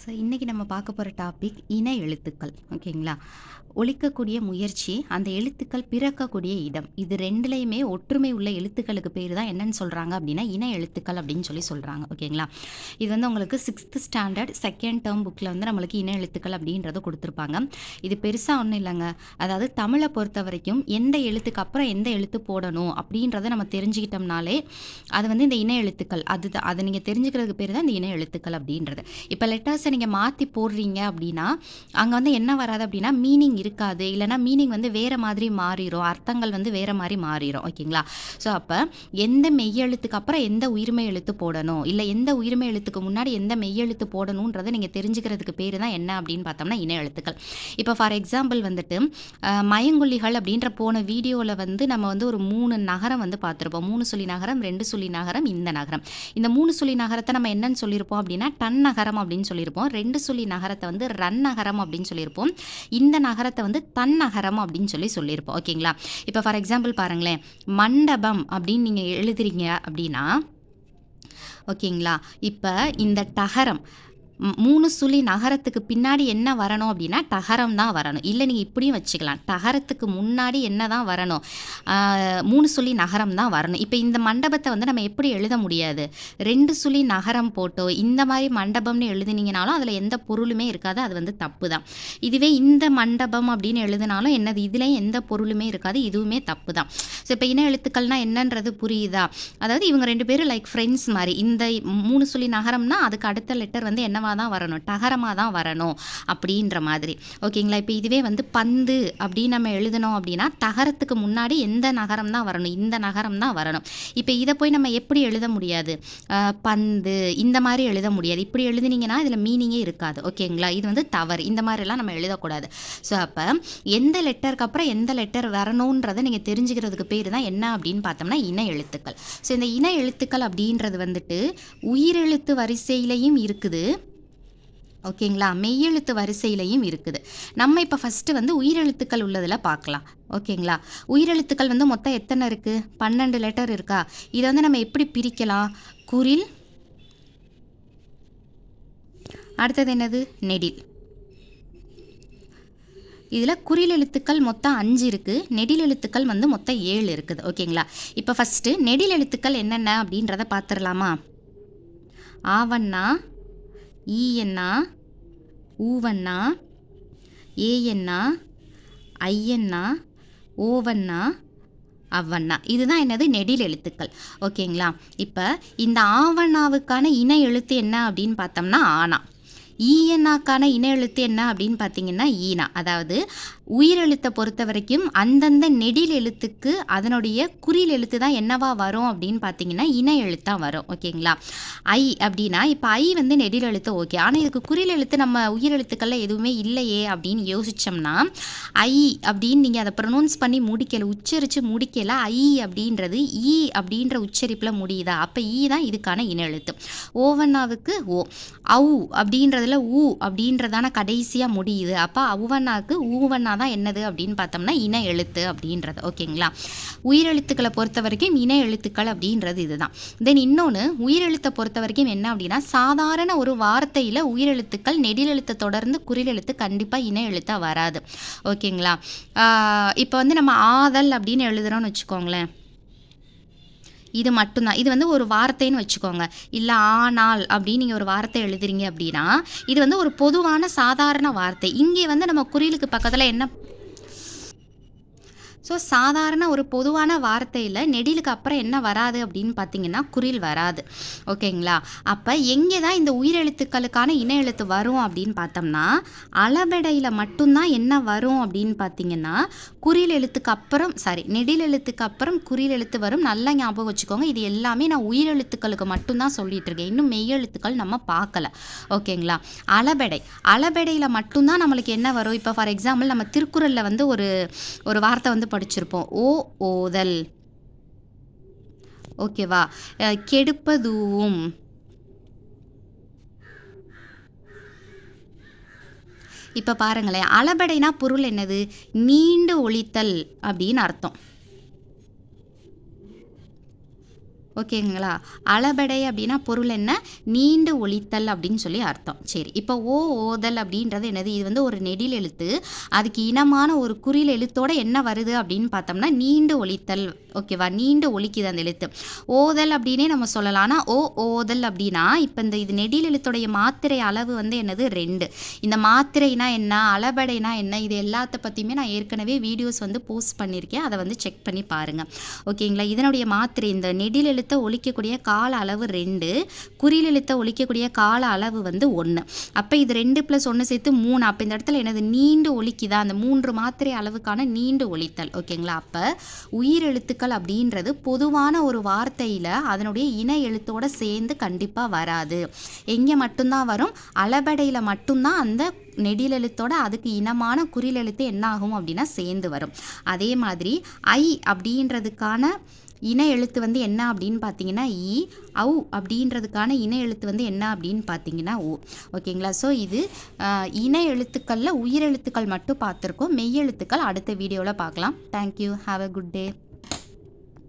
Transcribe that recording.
So இன்றைக்கி நம்ம பார்க்க போகிற டாபிக் இன எழுத்துக்கள் ஓகேங்களா ஒழிக்கக்கூடிய முயற்சி அந்த எழுத்துக்கள் பிறக்கக்கூடிய இடம். இது ரெண்டுலேயுமே ஒற்றுமை உள்ள எழுத்துக்களுக்கு பேர் தான் என்னன்னு சொல்கிறாங்க அப்படின்னா இன எழுத்துக்கள் அப்படின்னு சொல்லி சொல்கிறாங்க ஓகேங்களா இது வந்து உங்களுக்கு சிக்ஸ்த் ஸ்டாண்டர்ட் செகண்ட் டேர்ம் புக்கில் வந்து நம்மளுக்கு இன எழுத்துக்கள் அப்படின்றத கொடுத்துருப்பாங்க. இது பெருசாக ஒன்றும் இல்லைங்க. அதாவது தமிழை பொறுத்த வரைக்கும் எந்த எழுத்துக்கு அப்புறம் எந்த எழுத்து போடணும் அப்படின்றத நம்ம தெரிஞ்சுக்கிட்டோம்னாலே அது வந்து இந்த இன எழுத்துக்கள் அதுதான் அதை நீங்கள் தெரிஞ்சுக்கிறதுக்கு பேர் தான் இந்த இன எழுத்துக்கள் அப்படின்றது. இப்போ லெட்டர்ஸை நீங்கள் மாற்றி போடுறீங்க அப்படின்னா அங்கே வந்து என்ன வராது அப்படின்னா மீனிங் இருக்காது. இல்லைனா மீனிங் வந்து வேறு மாதிரி மாறிடும் அர்த்தங்கள் வந்து வேறு மாதிரி மாறிடும் ஓகேங்களா? ஸோ அப்போ எந்த மெய்யெழுத்துக்கு அப்புறம் எந்த உயிர்மை எழுத்து போடணும்? இல்லை எந்த உயிர்மை எழுத்துக்கு முன்னாடி எந்த மெய்யெழுத்து போடணுன்றதை நீங்கள் தெரிஞ்சுக்கிறதுக்கு பேர் தான் என்ன அப்படின்னு பார்த்தோம்னா இன எழுத்துக்கள். இப்போ ஃபார் எக்ஸாம்பிள் வந்துட்டு மயங்கொல்லிகள் அப்படின்ற போன வீடியோவில் வந்து நம்ம வந்து ஒரு மூணு நகரம் வந்து பார்த்துருப்போம். மூணு சொல்லி நகரம் ரெண்டு சொல்லி நகரம் இந்த நகரம். இந்த மூணு சொல்லி நகரத்தை நம்ம என்னன்னு சொல்லியிருப்போம் அப்படின்னா டன் நகரம் அப்படின்னு சொல்லியிருப்போம். ரெண்டு சொல்லி நகரத்தை வந்து ரன் நகரம் அப்படின்னு சொல்லியிருப்போம். இந்த நகரத்தை வந்து தன் நகரம் அப்படின்னு சொல்லி சொல்லியிருப்போம். ஓகேங்களா? இப்போ ஃபார் எக்ஸாம்பிள் பாருங்களேன். மண்டபம் அப்படின்னு நீங்கள் எழுதுறீங்க அப்படின்னா ஓகேங்களா? இப்போ இந்த டகரம் மூணு சுழி நகரத்துக்கு பின்னாடி என்ன வரணும் அப்படின்னா டகரம் தான் வரணும். இல்லை நீங்கள் இப்படியும் வச்சுக்கலாம். டகரத்துக்கு முன்னாடி என்ன தான் வரணும்? மூணு சுழி நகரம் தான் வரணும். இப்போ இந்த மண்டபத்தை வந்து நம்ம எப்படி எழுத முடியாது? ரெண்டு சுழி நகரம் போட்டோ இந்த மாதிரி மண்டபம்னு எழுதுனீங்கனாலும் அதில் எந்த பொருளுமே இருக்காது. அது வந்து தப்பு தான். இதுவே இந்த மண்டபம் அப்படின்னு எழுதினாலும் என்னது இதுலேயும் எந்த பொருளுமே இருக்காது. இதுவுமே தப்பு தான். ஸோ இப்போ இன எழுத்துக்கள்னால் என்னன்றது புரியுதா? அதாவது இவங்க ரெண்டு பேரும் லைக் ஃப்ரெண்ட்ஸ் மாதிரி. இந்த மூணு சுழி நகரம்னா அதுக்கு அடுத்த லெட்டர் வந்து என்னவா தான் வரணும் டகரமாக தான் வரணும் அப்படின்ற மாதிரி. ஓகேங்களா? இப்போ இதுவே வந்து பந்து அப்படின்னு நம்ம எழுதணும் அப்படின்னா தகரத்துக்கு முன்னாடி எந்த நகரம் தான் வரணும் இந்த நகரம் தான் வரணும். இப்போ இதை போய் நம்ம எப்படி எழுத முடியாது? பந்து இந்த மாதிரி எழுத முடியாது. இப்படி எழுதுனீங்கன்னா இதில் மீனிங்கே இருக்காது. ஓகேங்களா? இது வந்து தவறு. இந்த மாதிரிலாம் நம்ம எழுதக்கூடாது. ஸோ அப்போ எந்த லெட்டருக்கு அப்புறம் எந்த லெட்டர் வரணுன்றதை நீங்கள் தெரிஞ்சுக்கிறதுக்கு பேர் தான் என்ன அப்படின்னு பார்த்தோம்னா இன எழுத்துக்கள். ஸோ இந்த இன எழுத்துக்கள் அப்படின்றது வந்துட்டு உயிரெழுத்து வரிசையிலையும் இருக்குது. ஓகேங்களா? மெய்யெழுத்து வரிசையிலையும் இருக்குது. நம்ம இப்போ ஃபஸ்ட்டு வந்து உயிரெழுத்துக்கள் உள்ளதில் பார்க்கலாம். ஓகேங்களா? உயிரெழுத்துக்கள் வந்து மொத்தம் எத்தனை இருக்குது பன்னெண்டு லெட்டர் இருக்கா? இதை வந்து நம்ம எப்படி பிரிக்கலாம்? குரில். அடுத்தது என்னது? நெடில். இதில் குறில் எழுத்துக்கள் மொத்தம் அஞ்சு இருக்குது நெடில் எழுத்துக்கள் வந்து மொத்தம் ஏழு இருக்குது. ஓகேங்களா? இப்போ ஃபஸ்ட்டு நெடில் எழுத்துக்கள் என்னென்ன அப்படின்றத பார்த்துடலாமா? ஆவண்ணா ஈயண்ணா ஊவண்ணா ஏஎண்ணா ஐயண்ணா ஓவண்ணா அவ்வண்ணா. இதுதான் என்னது? நெடில் எழுத்துக்கள். ஓகேங்களா? இப்போ இந்த ஆவண்ணாவுக்கான இன எழுத்து என்ன அப்படின்னு பார்த்தோம்னா ஆனா. ஈஎன்னாக்கான இன எழுத்து என்ன அப்படின்னு பார்த்தீங்கன்னா ஈனா. அதாவது உயிரெழுத்தை பொறுத்த வரைக்கும் அந்தந்த நெடில் எழுத்துக்கு அதனுடைய குறில் எழுத்து தான் என்னவா வரும் அப்படின்னு பார்த்தீங்கன்னா இன எழுத்தாக வரும் ஓகேங்களா? ஐ அப்படின்னா இப்போ ஐ வந்து நெடில் எழுத்து ஓகே. ஆனால் இதுக்கு குறில் எழுத்து நம்ம உயிரெழுத்துக்கள்லாம் எதுவுமே இல்லையே அப்படின்னு யோசித்தோம்னா ஐ அப்படின்னு நீங்கள் அதை ப்ரொனவுன்ஸ் பண்ணி முடிக்கல உச்சரித்து முடிக்கல ஐ அப்படின்றது ஈ அப்படின்ற உச்சரிப்பில் முடியுதா? அப்போ ஈ தான் இதுக்கான இன எழுத்து ஓவண்ணாவுக்கு ஓ. ஔ அப்படின்றதுல ஊ அப்படின்றதான கடைசியாக முடியுது. அப்போ அவ்வண்ணாக்கு ஊவண்ணா தான் என்னது அப்படின்னு பார்த்தோம்னா இன எழுத்து அப்படின்றது. ஓகேங்களா? உயிரெழுத்துக்களை பொறுத்த வரைக்கும் இன எழுத்துக்கள் அப்படின்றது இதுதான். தென் இன்னொன்று உயிரெழுத்தை பொறுத்த வரைக்கும் என்ன அப்படின்னா சாதாரண ஒரு வார்த்தையில் உயிரெழுத்துக்கள் நெடிலெழுத்தை தொடர்ந்து குறிலெழுத்து கண்டிப்பாக இன எழுத்தாக வராது. ஓகேங்களா? இப்போ வந்து நம்ம ஆதல் அப்படின்னு எழுதுகிறோம்னு வச்சுக்கோங்களேன். இது மட்டும்தான். இது வந்து ஒரு வார்த்தைன்னு வச்சுக்கோங்க. இல்லை ஆனால் அப்படின்னு நீங்கள் ஒரு வார்த்தை எழுதுறீங்க அப்படின்னா இது வந்து ஒரு பொதுவான சாதாரண வார்த்தை. இங்கே வந்து நம்ம குறியலுக்கு பக்கத்தில் என்ன ஸோ சாதாரண ஒரு பொதுவான வார்த்தையில் நெடிலுக்கு அப்புறம் என்ன வராது அப்படின்னு பார்த்தீங்கன்னா குரில் வராது. ஓகேங்களா அப்போ எங்கே தான் இந்த உயிரெழுத்துக்களுக்கான இன எழுத்து வரும் அப்படின்னு பார்த்தோம்னா அளபெடையில் மட்டும்தான் என்ன வரும் அப்படின்னு பார்த்தீங்கன்னா குறில் எழுத்துக்கு அப்புறம் சாரி நெடில் எழுத்துக்கு அப்புறம் குறில் எழுத்து வரும். நல்லா ஞாபகம் வச்சுக்கோங்க. இது எல்லாமே நான் உயிரெழுத்துக்களுக்கு மட்டும்தான் சொல்லிட்டு இருக்கேன். இன்னும் மெய்யெழுத்துக்கள் நம்ம பார்க்கல. ஓகேங்களா அளபெடை அளபெடையில் மட்டும்தான் நம்மளுக்கு என்ன வரும்? இப்போ ஃபார் எக்ஸாம்பிள் நம்ம திருக்குறளில் வந்து ஒரு ஒரு வார்த்தை வந்து படிச்சிருப்போம். ஓ ஓதல். ஓகேவா கெடுப்பதுவும் கெடுப்பதூவும் இப்போ பாருங்களேன். அளபடைனா பொருள் என்னது? நீண்டு ஒழித்தல் அப்படின்னு அர்த்தம். ஓகேங்களா? அளபடை அப்படின்னா பொருள் என்ன? நீண்டு ஒழித்தல் அப்படின்னு சொல்லி அர்த்தம். சரி இப்போ ஓ ஓதல் அப்படின்றது என்னது? இது வந்து ஒரு நெடில் எழுத்து. அதுக்கு இனமான ஒரு குறில் எழுத்தோட என்ன வருது அப்படின்னு பார்த்தோம்னா நீண்டு ஒழித்தல் ஓகேவா? நீண்டு ஒழிக்குது அந்த எழுத்து. ஓதல் அப்படின்னே நம்ம சொல்லலாம். ஆனால் ஓ ஓதல் அப்படின்னா இப்போ இந்த இது நெடில் எழுத்துடைய மாத்திரை அளவு வந்து என்னது? ரெண்டு. இந்த மாத்திரைனா என்ன? அளபடைனா என்ன? இது எல்லாத்த பற்றியுமே நான் ஏற்கனவே வீடியோஸ் வந்து போஸ்ட் பண்ணியிருக்கேன். அதை வந்து செக் பண்ணி பாருங்கள் ஓகேங்களா? இதனுடைய மாத்திரை இந்த நெடில் எழுத்து ஒழிக்கக்கூடிய கால அளவு ரெண்டு குறியில் எழுத்தை ஒழிக்கக்கூடிய கால அளவு வந்து ஒன்று அப்போ இது ரெண்டு ப்ளஸ் ஒன்று சேர்த்து மூணு. அப்போ இந்த இடத்துல என்னது? நீண்டு ஒழிக்குதா அந்த மூன்று மாத்திரை அளவுக்கான நீண்டு ஒழித்தல் ஓகேங்களா? அப்போ உயிர் எழுத்துக்கள் அப்படின்றது பொதுவான ஒரு வார்த்தையில் அதனுடைய இன எழுத்தோட சேர்ந்து கண்டிப்பாக வராது. எங்கே மட்டும்தான் வரும்? அளபடையில் மட்டும்தான் அந்த நெடிலெழுத்தோட அதுக்கு இனமான குறிலெழுத்து என்ன ஆகும் அப்படின்னா சேர்ந்து வரும். அதே மாதிரி ஐ அப்படின்றதுக்கான இன எழுத்து வந்து என்ன அப்படின்னு பார்த்தீங்கன்னா இ அவு அப்படின்றதுக்கான இன எழுத்து வந்து என்ன அப்படின்னு பார்த்தீங்கன்னா ஓ. ஓகேங்களா? ஸோ இது இன எழுத்துக்களில் உயிரெழுத்துக்கள் மட்டும் பார்த்துருக்கோம். மெய் எழுத்துக்கள் அடுத்த வீடியோவில் பார்க்கலாம். Thank you have a good day